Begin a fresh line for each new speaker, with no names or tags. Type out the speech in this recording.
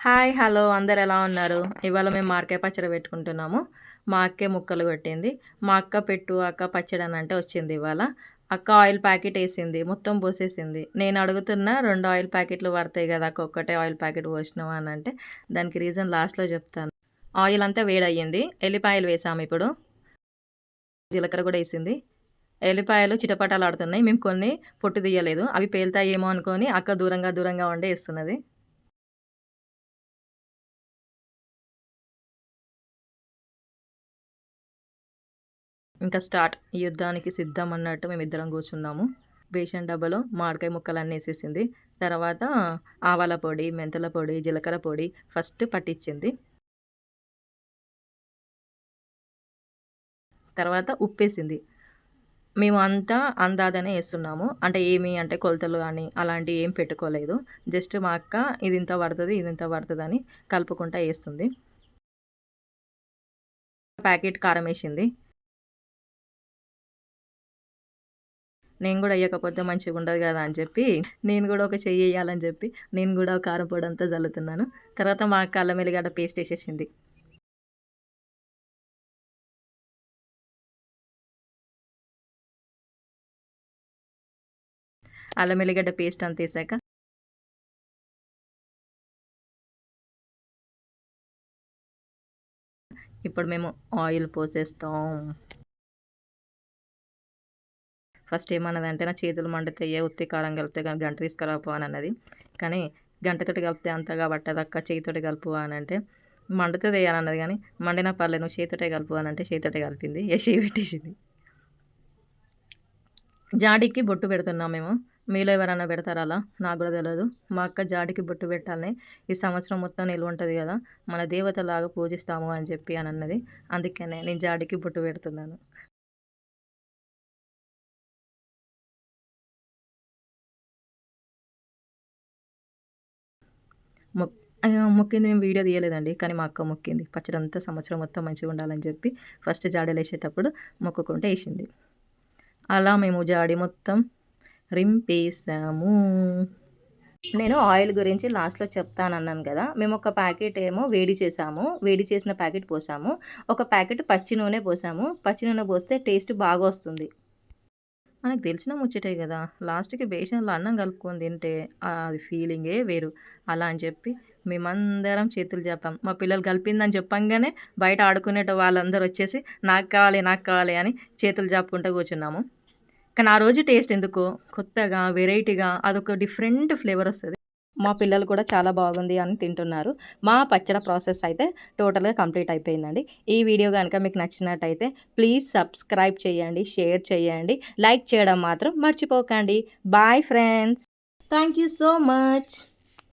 Hi hello అందరు ఎలా ఉన్నారు? ఇవాళ మేము మార్కే పచ్చడి పెట్టుకుంటున్నాము. మా అక్కే ముక్కలు కొట్టింది. మా అక్క పెట్టు అక్క పచ్చడి అని అంటే వచ్చింది ఇవాళ. అక్క ఆయిల్ ప్యాకెట్ వేసింది మొత్తం పోసేసింది. నేను అడుగుతున్నా రెండు ఆయిల్ ప్యాకెట్లు పడతాయి కదా అక్క ఒక్కటే ఆయిల్ ప్యాకెట్ పోసినావా అని అంటే దానికి రీజన్ లాస్ట్లో చెప్తాను. ఆయిల్ అంతా వేడయ్యింది. ఎల్లిపాయలు వేసాము ఇప్పుడు. జీలకర్ర కూడా వేసింది. ఎల్లిపాయలు చిటపటాలు ఆడుతున్నాయి. మేము కొన్ని పొట్టు తీయలేదు. అవి పేలుతాయేమో అనుకొని అక్క దూరంగా దూరంగా ఉండే వేస్తున్నది. ఇంకా స్టార్ట్ యుద్ధానికి సిద్ధం అన్నట్టు మేము ఇద్దరం కూర్చున్నాము. బేషన్ డబ్బాలో మామిడికాయ ముక్కలన్నీ వేసేసింది. తర్వాత ఆవాల పొడి మెంతుల పొడి జీలకర్ర పొడి ఫస్ట్ పట్టించింది. తర్వాత ఉప్పేసింది. మేము అంతా అందాదనే వేస్తున్నాము. అంటే ఏమి అంటే కొలతలు కానీ అలాంటివి ఏం పెట్టుకోలేదు. జస్ట్ మా అక్క ఇది ఇంత పడుతుంది ఇది ఇంత పడుతుంది అని కలుపుకుంటా వేస్తుంది. ప్యాకెట్ కారం వేసింది. నేను కూడా వేయకపోతే మంచిగా ఉండదు కదా అని చెప్పి నేను కూడా ఒక చెయ్యి వేయాలని చెప్పి నేను కూడా కారం పొడి అంతా చల్లుతున్నాను. తర్వాత మా అక్క అల్లం వెల్లిగడ్డ పేస్ట్ వేసేసింది. అల్లం వెల్లిగడ్డ పేస్ట్ అంత వేసాక ఇప్పుడు మేము ఆయిల్ పోసేస్తాం. ఫస్ట్ ఏమన్నదంటే నా చేతులు మండుతాయే ఉత్తి కారం కలిపితే కానీ గంట తీసుకురాపో అని అన్నది కానీ గంటతోటి కలిపితే అంతగా పట్టదక్క చేతితోటి కలుపు అని అంటే మండుతుంది అని అన్నది కానీ మండినా పర్లేదు నువ్వు చేతితోటే కలుపు అని అంటే చేతితోటే కలిపింది. ఏ పెట్టేసింది? జాడికి బొట్టు పెడుతున్నాం మేము. మీలో ఎవరైనా పెడతారా అలా నాకు కూడా తెలియదు మా అక్క జాడికి బొట్టు పెట్టాలని ఈ సంవత్సరం మొత్తం నిల్వ ఉంటుంది కదా మన దేవతలాగా పూజిస్తాము అని చెప్పి అని అన్నది. అందుకనే నేను జాడికి బొట్టు పెడుతున్నాను. మొక్కింది మేము వీడియో తీయలేదండి. కానీ మా అక్క మొక్కింది. పచ్చడి అంతా సంవత్సరం మొత్తం మంచిగా ఉండాలని చెప్పి ఫస్ట్ జాడీలు వేసేటప్పుడు మొక్కుకుంటే వేసింది. అలా మేము జాడి మొత్తం రింపేసాము. నేను ఆయిల్ గురించి లాస్ట్లో చెప్తానన్నాను కదా. మేము ఒక ప్యాకెట్ ఏమో వేడి చేసాము. వేడి చేసిన ప్యాకెట్ పోసాము. ఒక ప్యాకెట్ పచ్చి నూనె పోసాము. పచ్చి నూనె పోస్తే టేస్ట్ బాగా వస్తుంది. మనకు తెలిసిన ముచ్చటే కదా. లాస్ట్కి బేషన్లో అన్నం కలుపుకొని తింటే అది ఫీలింగే వేరు. అలా అని చెప్పి మేమందరం చేతులు చెప్పాం మా పిల్లలు కలిపిందని చెప్పంగానే బయట ఆడుకునేట వాళ్ళందరూ వచ్చేసి నాకు కావాలి నాకు కావాలి అని చేతులు చెప్పుకుంటూ కూర్చున్నాము. కానీ ఆ రోజు టేస్ట్ ఎందుకో కొత్తగా వెరైటీగా అదొక డిఫరెంట్ ఫ్లేవర్ వస్తుంది. మా పిల్లలు కూడా చాలా బాగుంది అని తింటున్నారు. మా పచ్చడి ప్రాసెస్ అయితే టోటల్గా కంప్లీట్ అయిపోయిందండి. ఈ వీడియో కనుక మీకు నచ్చినట్టయితే ప్లీజ్ సబ్స్క్రైబ్ చేయండి షేర్ చేయండి లైక్ చేయడం మాత్రం మర్చిపోకండి. Bye friends. Thank you so much.